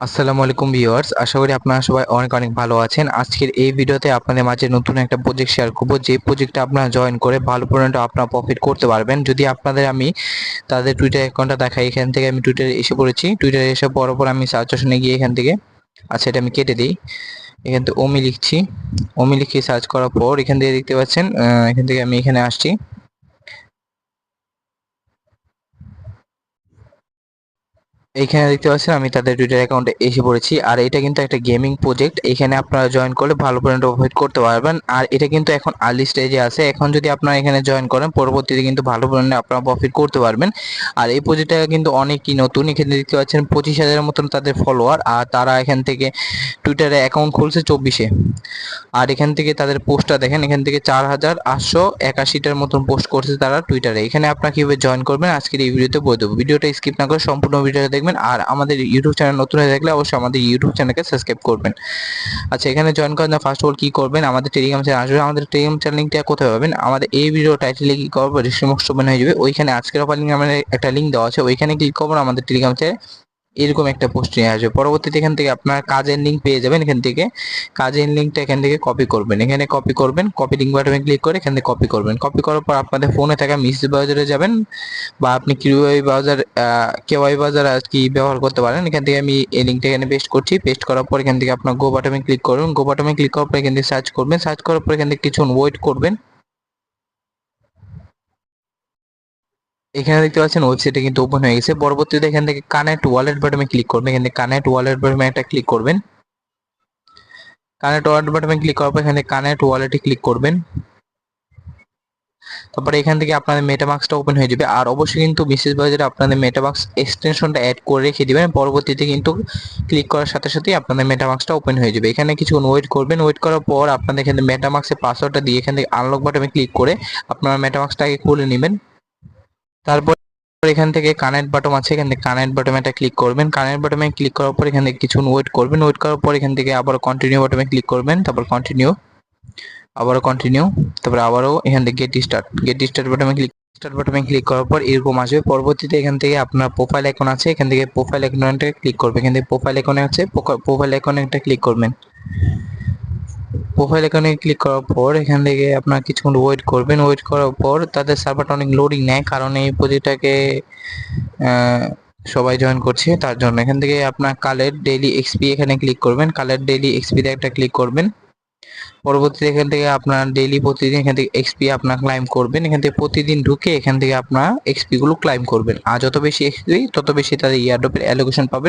আসসালামু আলাইকুম ভিউয়ার্স, আশা করি আপনারা সবাই অনেক অনেক ভালো আছেন। আজকের এই ভিডিওতে আপনাদের মাঝে নতুন একটা প্রজেক্ট শেয়ার করব। যে প্রজেক্টটা আপনারা জয়েন করে ভালো পরিমাণে আপনারা প্রফিট করতে পারবেন। যদি আপনাদের আমি তাদের টুইটার অ্যাকাউন্টটা দেখাই, এখান থেকে আমি টুইটারে এসে পড়েছি। টুইটারে এসে পর পর আমি সার্চ অপশনে গিয়ে এখান থেকে আচ্ছা এটা আমি কেটে দিই। এখান থেকে ওমি লিখছি। ওমি লিখে সার্চ করার পর এখান থেকে দেখতে পাচ্ছেন এখান থেকে আমি এখানে আসছি। এইখানে দেখতে পাচ্ছেন, আমি তাদের টুইটার অ্যাকাউন্টে এসে পড়েছি। আর এটা কিন্তু একটা গেমিং প্রজেক্ট এখানে আপনারা জয়েন করলে ভালো পরিমাণে প্রফিট করতে পারবেন। আর এটা কিন্তু এখন আর্লি স্টেজে আছে। এখন যদি আপনারা এখানে জয়েন করেন, পরবর্তীতে কিন্তু ভালো পরিমাণে আপনারা প্রফিট করতে পারবেন। আর এই প্রজেক্টটা কিন্তু অনেকই নতুন। এখানে দেখতে পাচ্ছেন, পঁচিশ হাজারের মতন তাদের ফলোয়ার আর তারা এখান থেকে টুইটারে অ্যাকাউন্ট খুলছে চব্বিশে। আর এখান থেকে তাদের পোস্টটা দেখেন, এখান থেকে চার হাজার আটশো একাশিটার মতন পোস্ট করছে তারা টুইটারে এখানে আপনারা কীভাবে জয়েন করবেন, আজকের এই ভিডিওতে বলে দেবো। ভিডিওটা স্কিপ না করে সম্পূর্ণ ভিডিওটা দেখবেন। আর আমাদের ইউটিউব চ্যানেল নতুন হয়ে থাকলে অবশ্যই আমাদের ইউটিউব চ্যানেলকে সাবস্ক্রাইব করবেন। আচ্ছা এখানে জয়েন করার জন্য ফার্স্ট অফ অল কি করবেন? আমাদের টেলিগ্রাম চ্যানেল আসবে। আমাদের টেলিগ্রাম চ্যানেল লিঙ্কটা কোথায় পাবেন? আমাদের এই ভিডিও টাইটেলে কি করব ডিসক্রিপশন ওপেন হয়ে যাবে। ওইখানে আজকের অফার লিঙ্ক আমাদের একটা লিঙ্ক দেওয়া আছে। ওইখানে ক্লিক করব আমাদের টেলিগ্রাম চ্যানেল এরকম একটা পোস্ট আসবে। পরবর্তীতে এখান থেকে আপনার কাজের লিঙ্ক পেয়ে যাবেন এখান থেকে। কাজের লিঙ্কটা এখান থেকে কপি করবেন। এখানে কপি করবেন কপি লিঙ্ক বাটনে ক্লিক করে এখান থেকে কপি করবেন। কপি করার পর আপনাদের ফোনে থাকা মিস ব্রাউজারে যাবেন বা আপনি কিউআই ব্রাউজার কেওয়াই ব্রাউজার আর কি ব্যবহার করতে পারেন। এখান থেকে আমি এই লিঙ্কটা এখানে পেস্ট করছি। পেস্ট করার পর এখান থেকে আপনার গো বাটনে ক্লিক করুন। গো বাটনে ক্লিক করার পর এখান থেকে সার্চ করবেন। সার্চ করার পর এখান থেকে কিছুক্ষণ ওয়েট করবেন। এখানে দেখতে পাচ্ছেন ওয়েবসাইটে কিন্তু ওপেন হয়ে গেছে। পরবর্তীতে এখান থেকে কানেক্ট ওয়ালেট বাটনে ক্লিক করবেন। এখান থেকে কানেক্ট ওয়ালেট বাটনে একটা ক্লিক করবেন। কানেক্ট ওয়ালেট বাটনে ক্লিক করার পর এখানে কানেক্ট ওয়ালেটে ক্লিক করবেন। তারপরে এখান থেকে আপনাদের মেটামাক্সটা ওপেন হয়ে যাবে। আর অবশ্যই কিন্তু মেসেজ বাজারে আপনাদের মেটামাক্স এক্সটেনশনটা অ্যাড করে রেখে দিবেন। পরবর্তীতে কিন্তু ক্লিক করার সাথে সাথেই আপনাদের মেটামাক্সটা ওপেন হয়ে যাবে। এখানে কিছুক্ষণ ওয়েট করবেন। ওয়েট করার পর আপনাদের এখানে মেটামাক্সের পাসওয়ার্ডটা দিয়ে এখান থেকে আনলক বাটনে ক্লিক করে আপনারা মেটামাক্সটাকে খুলে নেবেন। তারপর এখান থেকে কানেক্ট বাটন আছে, এখান থেকে কানেক্ট বাটনে একটা ক্লিক করবেন। কানেক্ট বাটনে ক্লিক করার পর এখান থেকে কিছুক্ষণ ওয়েট করবেন। ওয়েট করার পর এখান থেকে আবার কন্টিনিউ বাটনে ক্লিক করবেন, তারপর কন্টিনিউ আবারও কন্টিনিউ তারপর আবারও এখান থেকে গেট স্টার্ট গেট স্টার্ট বাটনে ক্লিক স্টার্ট বাটনে ক্লিক করার পর এরকম আসবে। পরবর্তীতে এখান থেকে আপনার প্রোফাইল আইকন আছে, এখান থেকে প্রোফাইল আইকনটা ক্লিক করবে এখান থেকে প্রোফাইল আইকনে আছে প্রোফাইল আইকনে একটা ক্লিক করবেন। প্রোফাইল আইকনে ক্লিক করার পর এখান থেকে আপনার কিছুক্ষণ ওয়েট করবেন। ওয়েট করার পর তাদের সার্ভারটা অনেক লোডিং নেয়, কারণ এই প্রজেক্টটাকে সবাই জয়েন করছে তার জন্য। এখান থেকে আপনার কালের ডেইলি এক্সপি এখানে ক্লিক করবেন। কালের ডেইলি এক্সপিতে একটা ক্লিক করবেন। পরবর্তীতে এখান থেকে আপনার ডেইলি প্রতিদিন এখান থেকে এক্সপি আপনার ক্লাইম করবেন। এখান থেকে প্রতিদিন ঢুকে এখান থেকে আপনার এক্সপি গুলো ক্লাইম করবেন। আর যত বেশি এক্সপি তত বেশি তাদের ইয়ারডপের অ্যালোকেশন পাবেন।